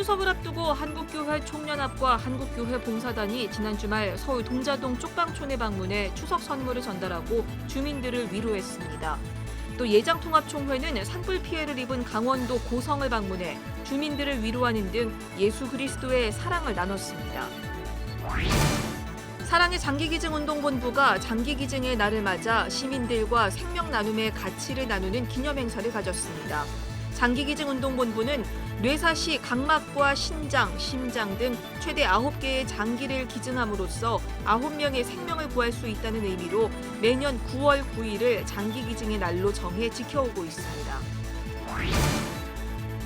추석을 앞두고 한국교회 총연합과 한국교회 봉사단이 지난 주말 서울 동자동 쪽방촌에 방문해 추석 선물을 전달하고 주민들을 위로했습니다. 또 예장통합총회는 산불 피해를 입은 강원도 고성을 방문해 주민들을 위로하는 등 예수 그리스도의 사랑을 나눴습니다. 사랑의 장기기증운동본부가 장기기증의 날을 맞아 시민들과 생명 나눔의 가치를 나누는 기념 행사를 가졌습니다. 장기기증운동본부는 뇌사시 각막과 신장, 심장 등 최대 9개의 장기를 기증함으로써 9명의 생명을 구할 수 있다는 의미로 매년 9월 9일을 장기기증의 날로 정해 지켜오고 있습니다.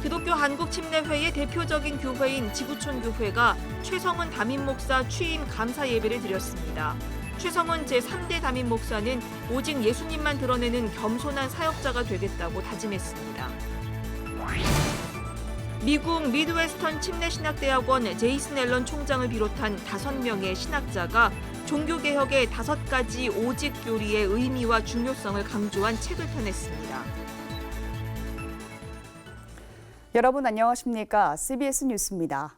기독교 한국침례회의 대표적인 교회인 지구촌 교회가 최성은 담임 목사 취임 감사 예배를 드렸습니다. 최성은 제3대 담임 목사는 오직 예수님만 드러내는 겸손한 사역자가 되겠다고 다짐했습니다. 미국 미드웨스턴 침례 신학대학원 제이슨 앨런 총장을 비롯한 다섯 명의 신학자가 종교개혁의 다섯 가지 오직 교리의 의미와 중요성을 강조한 책을 펴냈습니다. 여러분 안녕하십니까? CBS 뉴스입니다.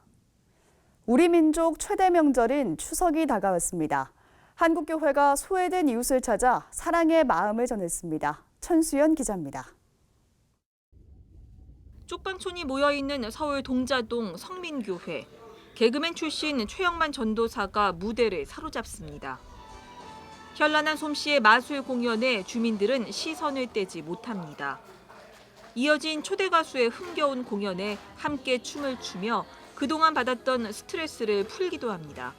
우리 민족 최대 명절인 추석이 다가왔습니다. 한국교회가 소외된 이웃을 찾아 사랑의 마음을 전했습니다. 천수연 기자입니다. 쪽방촌이 모여있는 서울 동자동 성민교회. 개그맨 출신 최영만 전도사가 무대를 사로잡습니다. 현란한 솜씨의 마술 공연에 주민들은 시선을 떼지 못합니다. 이어진 초대 가수의 흥겨운 공연에 함께 춤을 추며 그동안 받았던 스트레스를 풀기도 합니다.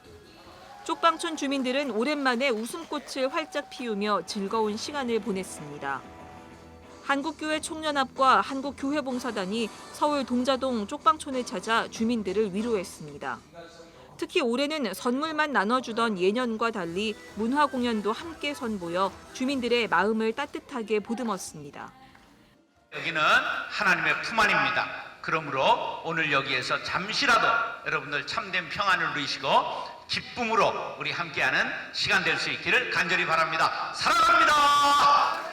쪽방촌 주민들은 오랜만에 웃음꽃을 활짝 피우며 즐거운 시간을 보냈습니다. 한국교회 총연합과 한국교회봉사단이 서울 동자동 쪽방촌을 찾아 주민들을 위로했습니다. 특히 올해는 선물만 나눠주던 예년과 달리 문화 공연도 함께 선보여 주민들의 마음을 따뜻하게 보듬었습니다. 여기는 하나님의 품 안입니다. 그러므로 오늘 여기에서 잠시라도 여러분들 참된 평안을 누리시고 기쁨으로 우리 함께하는 시간 될 수 있기를 간절히 바랍니다. 사랑합니다.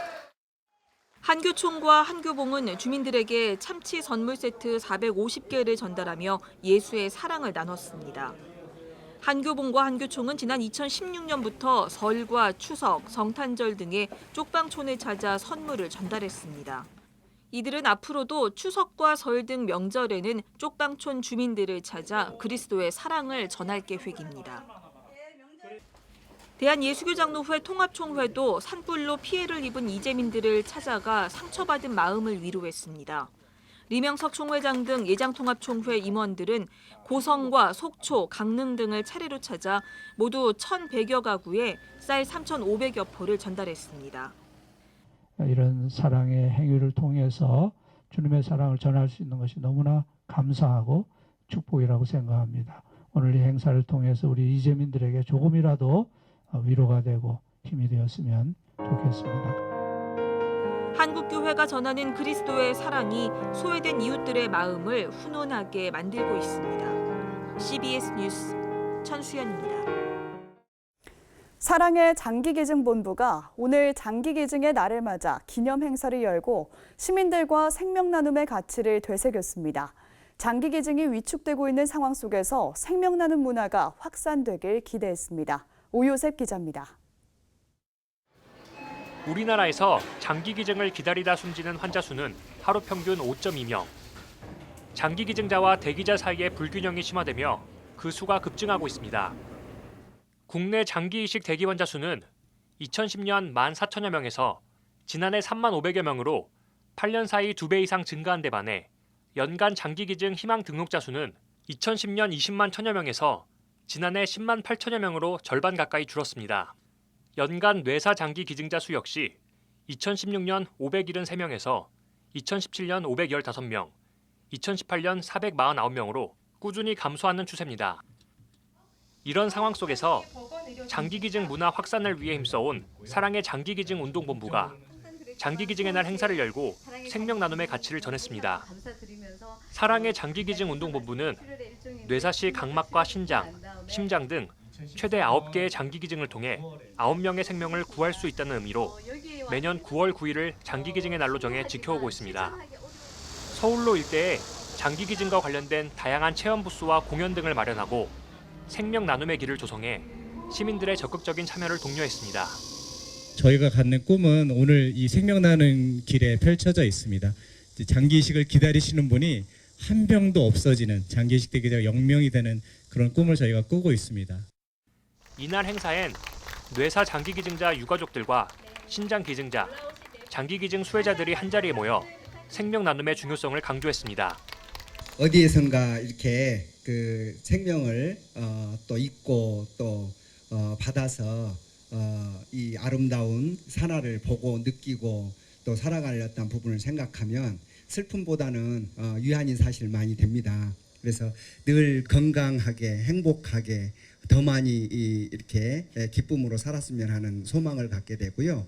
한교총과 한교봉은 주민들에게 참치 선물 세트 450개를 전달하며 예수의 사랑을 나눴습니다. 한교봉과 한교총은 지난 2016년부터 설과 추석, 성탄절 등의 쪽방촌을 찾아 선물을 전달했습니다. 이들은 앞으로도 추석과 설 등 명절에는 쪽방촌 주민들을 찾아 그리스도의 사랑을 전할 계획입니다. 대한예수교장로 회 통합총회도 산불로 피해를 입은 이재민들을 찾아가 상처받은 마음을 위로했습니다. 리명석 총회장 등 예장통합총회 임원들은 고성과 속초, 강릉 등을 차례로 찾아 모두 1,100여 가구에 쌀 3,500여 포를 전달했습니다. 이런 사랑의 행위를 통해서 주님의 사랑을 전할 수 있는 것이 너무나 감사하고 축복이라고 생각합니다. 오늘 이 행사를 통해서 우리 이재민들에게 조금이라도 위로가 되고 힘이 되었으면 좋겠습니다. 한국교회가 전하는 그리스도의 사랑이 소외된 이웃들의 마음을 훈훈하게 만들고 있습니다. CBS 뉴스 천수연입니다. 사랑의 장기기증본부가 오늘 장기기증의 날을 맞아 기념 행사를 열고 시민들과 생명 나눔의 가치를 되새겼습니다. 장기기증이 위축되고 있는 상황 속에서 생명 나눔 문화가 확산되길 기대했습니다. 오요셉 기자입니다. 우리나라에서 장기 기증을 기다리다 숨지는 환자 수는 하루 평균 5.2명. 장기 기증자와 대기자 사이의 불균형이 심화되며 그 수가 급증하고 있습니다. 국내 장기 이식 대기 환자 수는 2010년 14,000여 명에서 지난해 3만 500여 명으로 8년 사이 2배 이상 증가한 데 반해 연간 장기 기증 희망 등록자 수는 2010년 20만 1천여 명에서 지난해 10만 8천여 명으로 절반 가까이 줄었습니다. 연간 뇌사 장기 기증자 수 역시 2016년 573명에서 2017년 515명, 2018년 449명으로 꾸준히 감소하는 추세입니다. 이런 상황 속에서 장기 기증 문화 확산을 위해 힘써온 사랑의 장기 기증 운동본부가 장기 기증의 날 행사를 열고 생명 나눔의 가치를 전했습니다. 사랑의 장기 기증 운동본부는 뇌사시 각막과 신장, 심장 등 최대 9개의 장기 기증을 통해 9명의 생명을 구할 수 있다는 의미로 매년 9월 9일을 장기 기증의 날로 정해 지켜오고 있습니다. 서울로 일대에 장기 기증과 관련된 다양한 체험 부스와 공연 등을 마련하고 생명 나눔의 길을 조성해 시민들의 적극적인 참여를 독려했습니다. 저희가 갖는 꿈은 오늘 이 생명 나는 길에 펼쳐져 있습니다. 이제 장기이식을 기다리시는 분이 한 병도 없어지는 장기이식 대기자가 영명이 되는 그런 꿈을 저희가 꾸고 있습니다. 이날 행사엔 뇌사 장기 기증자 유가족들과 신장 기증자, 장기 기증 수혜자들이 한 자리에 모여 생명 나눔의 중요성을 강조했습니다. 어디에선가 이렇게 그 생명을 어, 또 잊고 또 어, 받아서 어, 이 아름다운 산하를 보고 느끼고 또 살아가려던 부분을 생각하면 슬픔보다는 어, 유한인 사실 많이 됩니다. 그래서 늘 건강하게 행복하게 더 많이 이, 이렇게 기쁨으로 살았으면 하는 소망을 갖게 되고요.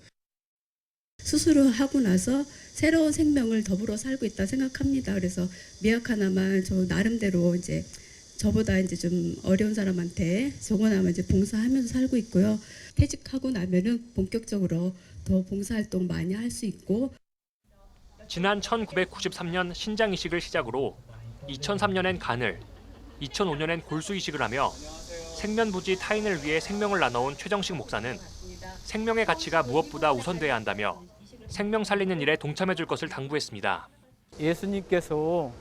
수술을 하고 나서 새로운 생명을 더불어 살고 있다 생각합니다. 그래서 미약 하나만 저 나름대로 이제 저보다 이제 좀 어려운 사람한테 조금나마 이제 봉사하면서 살고 있고요. 퇴직하고 나면은 본격적으로 더 봉사활동 많이 할 수 있고 지난 1993년 신장 이식을 시작으로 2003년엔 간을, 2005년엔 골수 이식을 하며 생면부지 타인을 위해 생명을 나눠온 최정식 목사는 생명의 가치가 무엇보다 우선돼야 한다며 생명 살리는 일에 동참해 줄 것을 당부했습니다. 예수님께서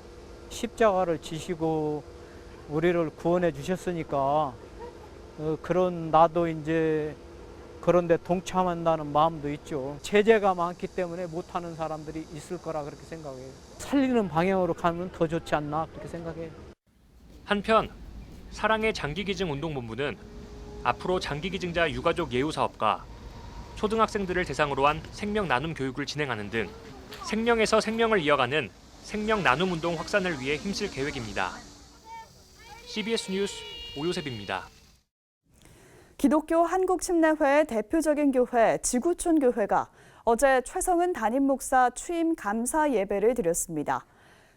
십자가를 지시고 우리를 구원해 주셨으니까 어, 그런 나도 이제 그런데 동참한다는 마음도 있죠. 제재가 많기 때문에 못하는 사람들이 있을 거라 그렇게 생각해요. 살리는 방향으로 가면 더 좋지 않나 그렇게 생각해요. 한편 사랑의 장기기증 운동본부는 앞으로 장기기증자 유가족 예우 사업과 초등학생들을 대상으로 한 생명 나눔 교육을 진행하는 등 생명에서 생명을 이어가는 생명 나눔 운동 확산을 위해 힘쓸 계획입니다. CBS 뉴스 오요셉입니다. 기독교 한국침례회의 대표적인 교회 지구촌 교회가 어제 최성은 담임 목사 취임 감사 예배를 드렸습니다.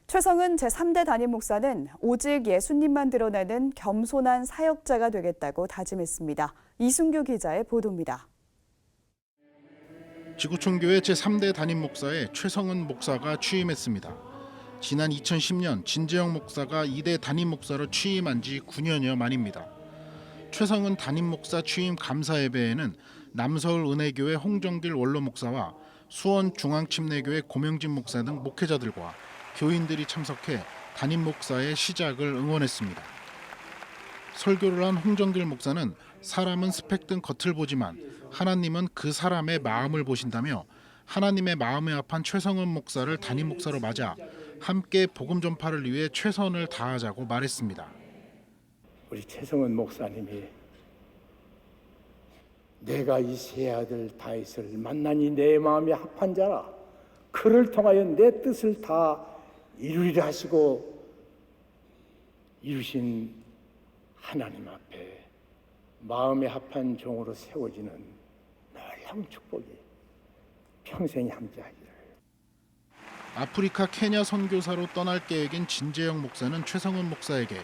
최성은 제3대 담임 목사는 오직 예수님만 드러내는 겸손한 사역자가 되겠다고 다짐했습니다. 이순규 기자의 보도입니다. 지구촌교회 제3대 담임 목사에 최성은 목사가 취임했습니다. 지난 2010년 진재영 목사가 2대 담임 목사로 취임한 지 9년여 만입니다. 최성은 담임 목사 취임 감사 예배에는 남서울 은혜교회 홍정길 원로 목사와 수원 중앙침례교회 고명진 목사 등 목회자들과 교인들이 참석해 담임 목사의 시작을 응원했습니다. 설교를 한 홍정길 목사는 사람은 스펙 등 겉을 보지만 하나님은 그 사람의 마음을 보신다며 하나님의 마음에 합한 최성은 목사를 담임 목사로 맞아 함께 복음 전파를 위해 최선을 다하자고 말했습니다. 우리 최성은 목사님이 내가 이 세 아들 다윗을 만나니 내 마음이 합한 자라. 그를 통하여 내 뜻을 다 이루리라 하시고 이루신 하나님 앞에 마음에 합한 종으로 세워지는 놀라운 축복이 평생에 함께하기를. 아프리카 케냐 선교사로 떠날 계획인 진재영 목사는 최성은 목사에게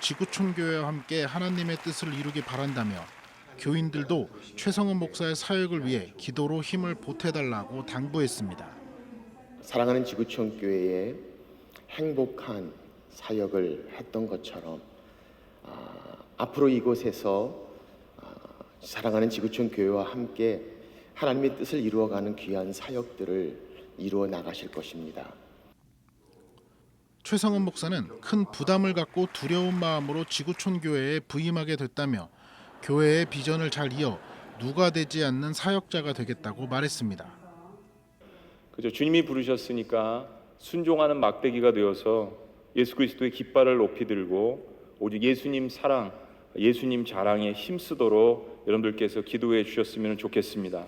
지구촌 교회와 함께 하나님의 뜻을 이루기 바란다며 교인들도 최성은 목사의 사역을 위해 기도로 힘을 보태달라고 당부했습니다. 사랑하는 지구촌 교회에 행복한 사역을 했던 것처럼 아, 앞으로 이곳에서 아, 사랑하는 지구촌 교회와 함께 하나님의 뜻을 이루어가는 귀한 사역들을 이루어 나가실 것입니다. 최성은 목사는 큰 부담을 갖고 두려운 마음으로 지구촌 교회에 부임하게 됐다며 교회의 비전을 잘 이어 누가 되지 않는 사역자가 되겠다고 말했습니다. 그죠 주님이 부르셨으니까 순종하는 막대기가 되어서 예수 그리스도의 깃발을 높이 들고 오직 예수님 사랑, 예수님 자랑에 힘쓰도록 여러분들께서 기도해 주셨으면 좋겠습니다.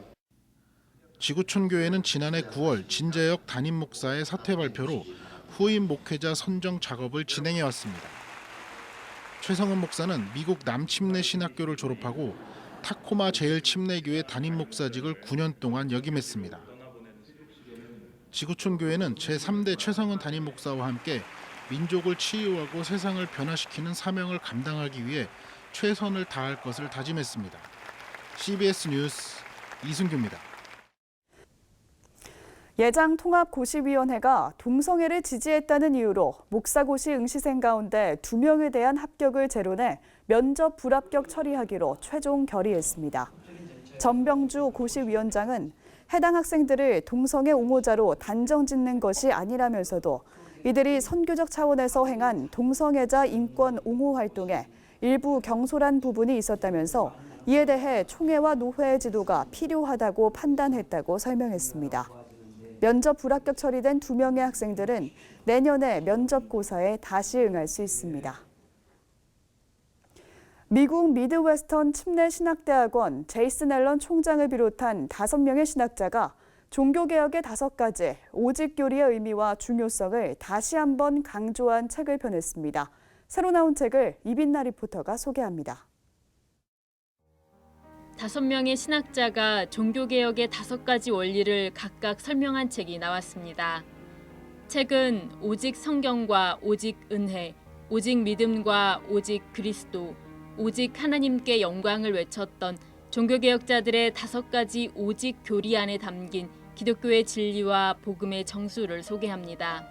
지구촌 교회는 지난해 9월 진재혁 담임 목사의 사퇴 발표로 후임 목회자 선정 작업을 진행해 왔습니다. 최성은 목사는 미국 남침례 신학교를 졸업하고 타코마 제일 침례교회 담임 목사직을 9년 동안 역임했습니다. 지구촌 교회는 제3대 최성은 담임 목사와 함께 민족을 치유하고 세상을 변화시키는 사명을 감당하기 위해 최선을 다할 것을 다짐했습니다. CBS 뉴스 이승규입니다. 예장 통합고시위원회가 동성애를 지지했다는 이유로 목사고시 응시생 가운데 두명에 대한 합격을 제로내 면접 불합격 처리하기로 최종 결의했습니다. 전병주 고시위원장은 해당 학생들을 동성애 옹호자로 단정 짓는 것이 아니라면서도 이들이 선교적 차원에서 행한 동성애자 인권 옹호 활동에 일부 경솔한 부분이 있었다면서 이에 대해 총회와 노회 지도가 필요하다고 판단했다고 설명했습니다. 면접 불합격 처리된 두 명의 학생들은 내년에 면접고사에 다시 응할 수 있습니다. 미국 미드웨스턴 침례 신학대학원 제이슨 앨런 총장을 비롯한 다섯 명의 신학자가 종교개혁의 다섯 가지 오직 교리의 의미와 중요성을 다시 한번 강조한 책을 펴냈습니다. 새로 나온 책을 이빈나 리포터가 소개합니다. 다섯 명의 신학자가 종교개혁의 다섯 가지 원리를 각각 설명한 책이 나왔습니다. 책은 오직 성경과 오직 은혜, 오직 믿음과 오직 그리스도, 오직 하나님께 영광을 외쳤던 종교개혁자들의 다섯 가지 오직 교리 안에 담긴 기독교의 진리와 복음의 정수를 소개합니다.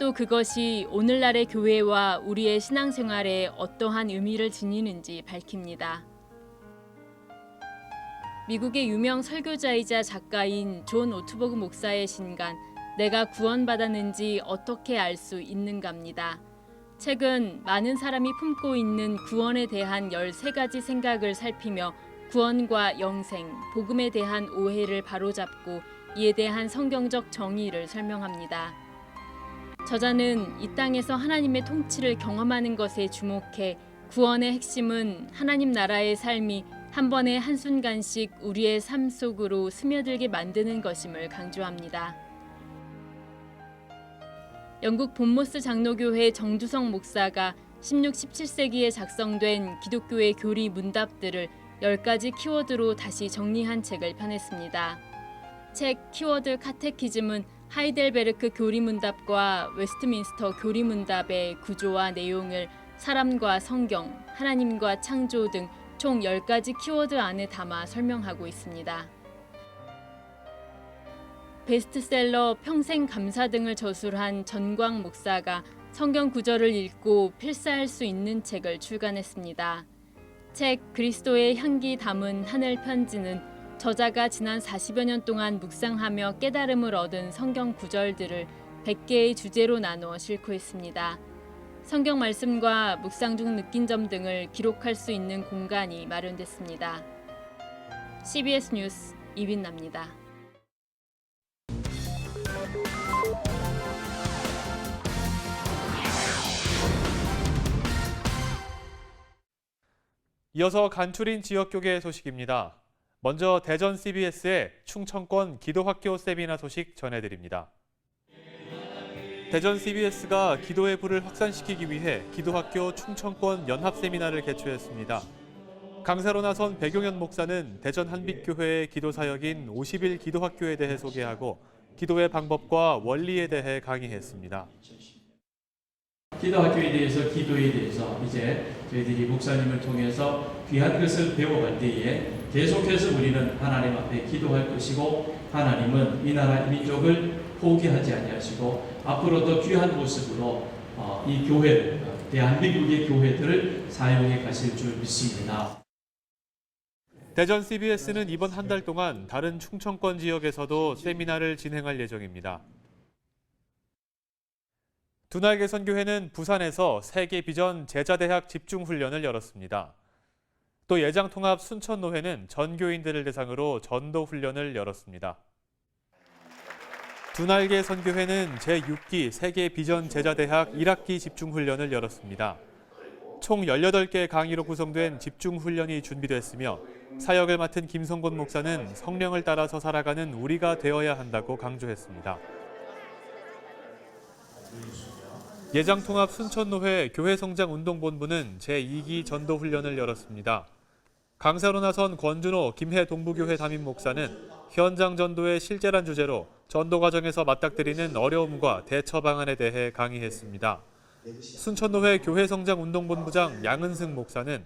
또 그것이 오늘날의 교회와 우리의 신앙생활에 어떠한 의미를 지니는지 밝힙니다. 미국의 유명 설교자이자 작가인 존 오트버그 목사의 신간 내가 구원받았는지 어떻게 알 수 있는가입니다. 책은 많은 사람이 품고 있는 구원에 대한 13가지 생각을 살피며 구원과 영생, 복음에 대한 오해를 바로잡고 이에 대한 성경적 정의를 설명합니다. 저자는 이 땅에서 하나님의 통치를 경험하는 것에 주목해 구원의 핵심은 하나님 나라의 삶이 한 번에 한순간씩 우리의 삶 속으로 스며들게 만드는 것임을 강조합니다. 영국 본모스 장로교회 정주성 목사가 16, 17세기에 작성된 기독교의 교리 문답들을 10가지 키워드로 다시 정리한 책을 펴냈습니다. 책 키워드 카테키즘은 하이델베르크 교리 문답과 웨스트민스터 교리 문답의 구조와 내용을 사람과 성경, 하나님과 창조 등 총 10가지 키워드 안에 담아 설명하고 있습니다. 베스트셀러 평생 감사 등을 저술한 전광 목사가 성경 구절을 읽고 필사할 수 있는 책을 출간했습니다. 책 그리스도의 향기 담은 하늘 편지는 저자가 지난 40여 년 동안 묵상하며 깨달음을 얻은 성경 구절들을 100개의 주제로 나누어 싣고 있습니다. 성경 말씀과 묵상 중 느낀 점 등을 기록할 수 있는 공간이 마련됐습니다. CBS 뉴스 이빈나입니다. 이어서 간추린 지역교계 소식입니다. 먼저 대전 CBS의 충청권 기도학교 세미나 소식 전해드립니다. 대전 CBS가 기도의 불을 확산시키기 위해 기도학교 충청권 연합 세미나를 개최했습니다. 강사로 나선 백용현 목사는 대전 한빛교회의 기도 사역인 50일 기도학교에 대해 소개하고 기도의 방법과 원리에 대해 강의했습니다. 기도학교에 대해서 기도에 대해서 이제 저희들이 목사님을 통해서 귀한 것을 배워갈 때에 계속해서 우리는 하나님 앞에 기도할 것이고 하나님은 이 나라 이 민족을 포기하지 아니하시고 앞으로도 귀한 모습으로 어, 이 교회 대한민국의 교회들을 사용해 가실 줄 믿습니다. 대전 CBS는 이번 한 달 동안 다른 충청권 지역에서도 세미나를 진행할 예정입니다. 두날개 선교회는 부산에서 세계 비전 제자대학 집중훈련을 열었습니다. 또 예장통합 순천노회는 전교인들을 대상으로 전도훈련을 열었습니다. 두날개 선교회는 제6기 세계 비전 제자대학 1학기 집중훈련을 열었습니다. 총 18개 강의로 구성된 집중훈련이 준비됐으며 사역을 맡은 김성곤 목사는 성령을 따라서 살아가는 우리가 되어야 한다고 강조했습니다. 예장통합 순천노회 교회성장운동본부는 제2기 전도훈련을 열었습니다. 강사로 나선 권준호 김해 동부교회 담임 목사는 현장 전도의 실제란 주제로 전도 과정에서 맞닥뜨리는 어려움과 대처 방안에 대해 강의했습니다. 순천노회 교회성장운동본부장 양은승 목사는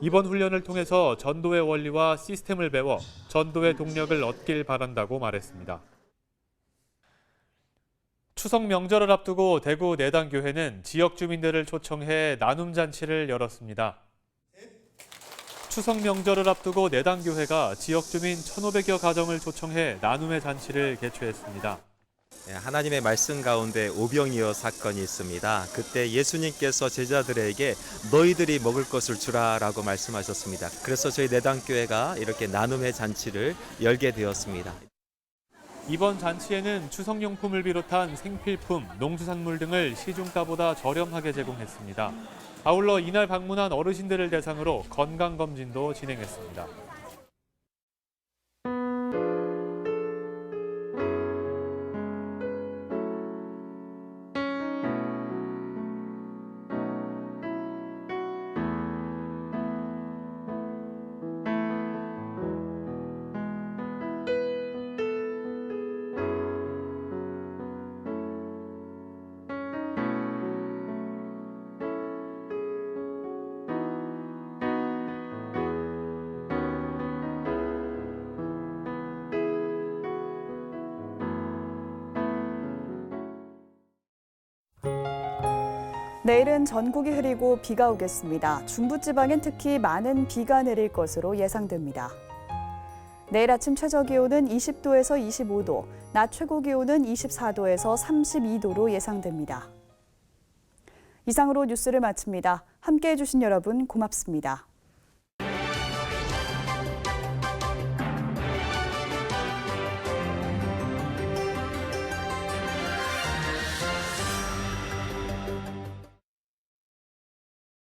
이번 훈련을 통해서 전도의 원리와 시스템을 배워 전도의 동력을 얻길 바란다고 말했습니다. 추석 명절을 앞두고 대구 내당교회는 지역 주민들을 초청해 나눔 잔치를 열었습니다. 추석 명절을 앞두고 내당 교회가 지역 주민 1,500여 가정을 초청해 나눔의 잔치를 개최했습니다. 예, 하나님의 말씀 가운데 오병이어 사건이 있습니다. 그때 예수님께서 제자들에게 너희들이 먹을 것을 주라라고 말씀하셨습니다. 그래서 저희 내당교회가 이렇게 나눔의 잔치를 열게 되었습니다. 이번 잔치에는 추석용품을 비롯한 생필품, 농수산물 등을 시중가보다 저렴하게 제공했습니다. 아울러 이날 방문한 어르신들을 대상으로 건강검진도 진행했습니다. 내일은 전국이 흐리고 비가 오겠습니다. 중부지방엔 특히 많은 비가 내릴 것으로 예상됩니다. 내일 아침 최저 기온은 20도에서 25도, 낮 최고 기온은 24도에서 32도로 예상됩니다. 이상으로 뉴스를 마칩니다. 함께 해 주신 여러분 고맙습니다.